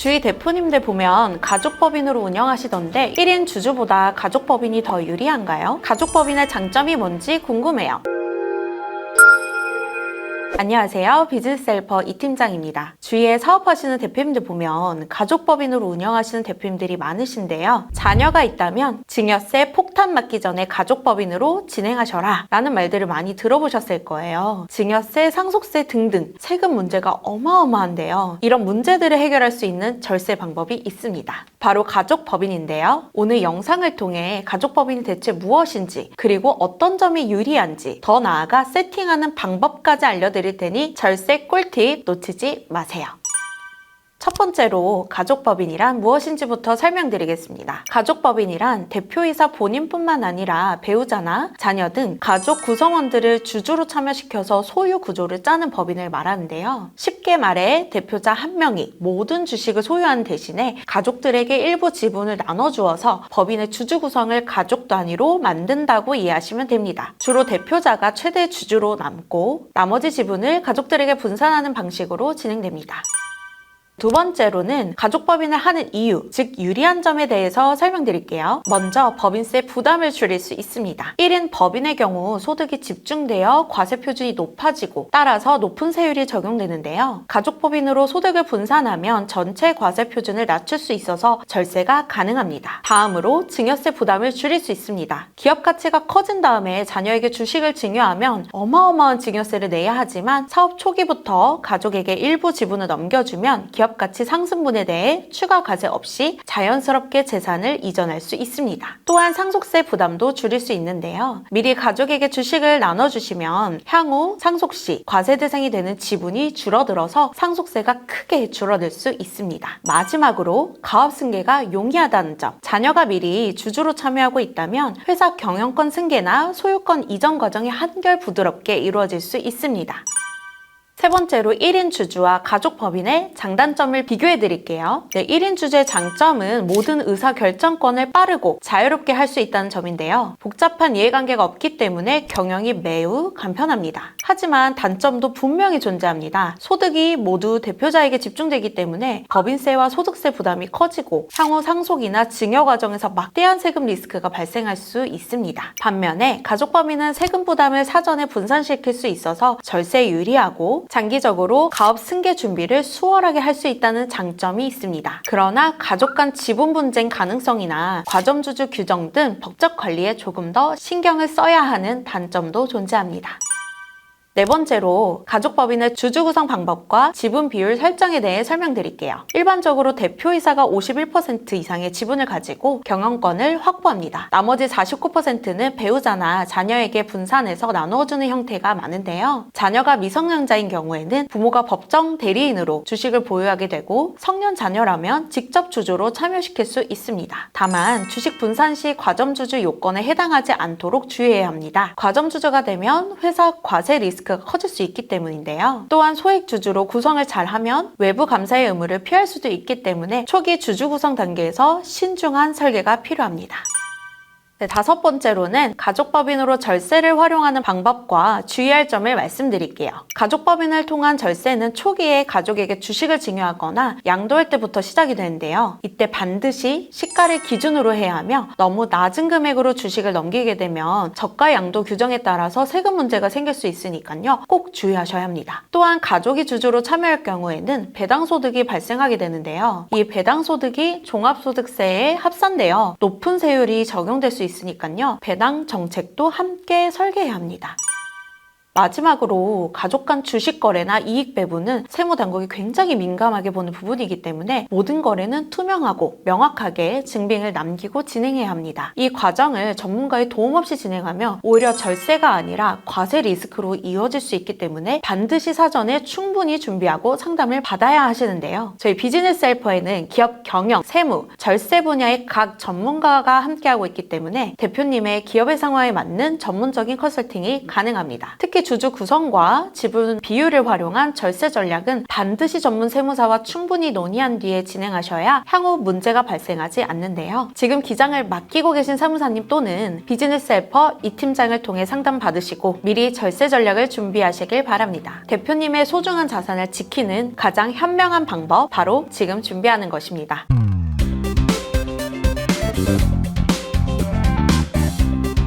주위 대표님들 보면 가족법인으로 운영하시던데 1인 주주보다 가족법인이 더 유리한가요? 가족법인의 장점이 뭔지 궁금해요. 안녕하세요. 비즈니스 헬퍼 이 팀장입니다. 주위에 사업하시는 대표님들 보면 가족법인으로 운영하시는 대표님들이 많으신데요. 자녀가 있다면 증여세 폭탄 맞기 전에 가족법인으로 진행하셔라 라는 말들을 많이 들어보셨을 거예요. 증여세, 상속세 등등 세금 문제가 어마어마한데요. 이런 문제들을 해결할 수 있는 절세 방법이 있습니다. 바로 가족법인인데요. 오늘 영상을 통해 가족법인이 대체 무엇인지 그리고 어떤 점이 유리한지 더 나아가 세팅하는 방법까지 알려드릴 테니 절세 꿀팁 놓치지 마세요. 첫 번째로 가족법인이란 무엇인지부터 설명드리겠습니다. 가족법인이란 대표이사 본인뿐만 아니라 배우자나 자녀 등 가족 구성원들을 주주로 참여시켜서 소유 구조를 짜는 법인을 말하는데요. 쉽게 말해 대표자 한 명이 모든 주식을 소유하는 대신에 가족들에게 일부 지분을 나눠주어서 법인의 주주 구성을 가족 단위로 만든다고 이해하시면 됩니다. 주로 대표자가 최대 주주로 남고 나머지 지분을 가족들에게 분산하는 방식으로 진행됩니다. 두 번째로는 가족 법인을 하는 이유, 즉 유리한 점에 대해서 설명드릴게요. 먼저 법인세 부담을 줄일 수 있습니다. 1인 법인의 경우 소득이 집중되어 과세 표준이 높아지고 따라서 높은 세율이 적용되는데요. 가족 법인으로 소득을 분산하면 전체 과세 표준을 낮출 수 있어서 절세가 가능합니다. 다음으로 증여세 부담을 줄일 수 있습니다. 기업 가치가 커진 다음에 자녀에게 주식을 증여하면 어마어마한 증여세를 내야 하지만 사업 초기부터 가족에게 일부 지분을 넘겨주면 기업 가치 상승분에 대해 추가 과세 없이 자연스럽게 재산을 이전할 수 있습니다. 또한 상속세 부담도 줄일 수 있는데요. 미리 가족에게 주식을 나눠주시면 향후 상속 시 과세 대상이 되는 지분이 줄어들어서 상속세가 크게 줄어들 수 있습니다. 마지막으로 가업 승계가 용이하다는 점. 자녀가 미리 주주로 참여하고 있다면 회사 경영권 승계나 소유권 이전 과정이 한결 부드럽게 이루어질 수 있습니다. 세 번째로 1인 주주와 가족 법인의 장단점을 비교해 드릴게요. 네, 1인 주주의 장점은 모든 의사 결정권을 빠르고 자유롭게 할 수 있다는 점인데요. 복잡한 이해관계가 없기 때문에 경영이 매우 간편합니다. 하지만 단점도 분명히 존재합니다. 소득이 모두 대표자에게 집중되기 때문에 법인세와 소득세 부담이 커지고 향후 상속이나 증여 과정에서 막대한 세금 리스크가 발생할 수 있습니다. 반면에 가족 법인은 세금 부담을 사전에 분산시킬 수 있어서 절세 유리하고 장기적으로 가업 승계 준비를 수월하게 할 수 있다는 장점이 있습니다. 그러나 가족 간 지분 분쟁 가능성이나 과점주주 규정 등 법적 관리에 조금 더 신경을 써야 하는 단점도 존재합니다. 네 번째로 가족법인의 주주 구성 방법과 지분 비율 설정에 대해 설명드릴게요. 일반적으로 대표이사가 51% 이상의 지분을 가지고 경영권을 확보합니다. 나머지 49%는 배우자나 자녀에게 분산해서 나누어주는 형태가 많은데요. 자녀가 미성년자인 경우에는 부모가 법정 대리인으로 주식을 보유하게 되고 성년 자녀라면 직접 주주로 참여시킬 수 있습니다. 다만 주식 분산 시 과점주주 요건에 해당하지 않도록 주의해야 합니다. 과점주주가 되면 회사 과세 리스크 리스크가 커질 수 있기 때문인데요. 또한 소액 주주로 구성을 잘하면 외부 감사의 의무를 피할 수도 있기 때문에 초기 주주 구성 단계에서 신중한 설계가 필요합니다. 네, 다섯 번째로는 가족법인으로 절세를 활용하는 방법과 주의할 점을 말씀드릴게요. 가족법인을 통한 절세는 초기에 가족에게 주식을 증여하거나 양도할 때부터 시작이 되는데요. 이때 반드시 시가를 기준으로 해야 하며 너무 낮은 금액으로 주식을 넘기게 되면 저가 양도 규정에 따라서 세금 문제가 생길 수 있으니까요. 꼭 주의하셔야 합니다. 또한 가족이 주주로 참여할 경우에는 배당소득이 발생하게 되는데요. 이 배당소득이 종합소득세에 합산되어 높은 세율이 적용될 수 있 으니까요. 배당 정책도 함께 설계해야 합니다. 마지막으로 가족 간 주식 거래나 이익 배분은 세무 당국이 굉장히 민감하게 보는 부분이기 때문에 모든 거래는 투명하고 명확하게 증빙을 남기고 진행해야 합니다. 이 과정을 전문가의 도움 없이 진행하면 오히려 절세가 아니라 과세 리스크로 이어질 수 있기 때문에 반드시 사전에 충분히 준비하고 상담을 받아야 하시는데요. 저희 비즈니스 헬퍼에는 기업 경영, 세무, 절세 분야의 각 전문가가 함께하고 있기 때문에 대표님의 기업의 상황에 맞는 전문적인 컨설팅이 가능합니다. 특히 특히 주주 구성과 지분 비율을 활용한 절세 전략은 반드시 전문 세무사와 충분히 논의한 뒤에 진행하셔야 향후 문제가 발생하지 않는데요. 지금 기장을 맡기고 계신 사무사님 또는 비즈니스 헬퍼 이 팀장을 통해 상담 받으시고 미리 절세 전략을 준비하시길 바랍니다. 대표님의 소중한 자산을 지키는 가장 현명한 방법 바로 지금 준비하는 것입니다.